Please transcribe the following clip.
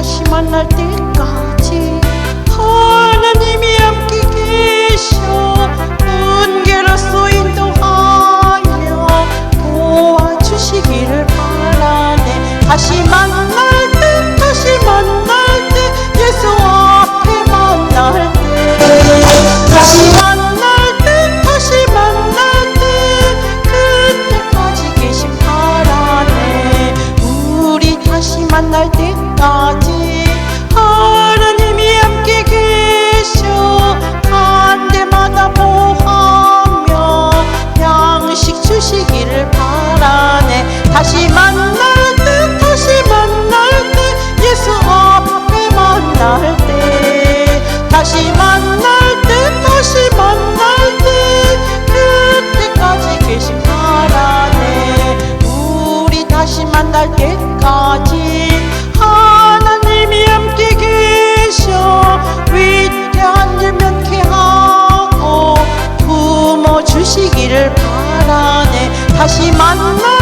다시 만날 때까지 하나님이 함께 계셔 은계로서 인도하여 도와주시기를 바라네. 다시 만날 때 다시 만날 때 예수 앞에 만날 때. 다시 만날 때 다시 만날 때 그때까지 계신 바라네. 우리 다시 만날 때 까지 주시기를 바라네. 다시 만날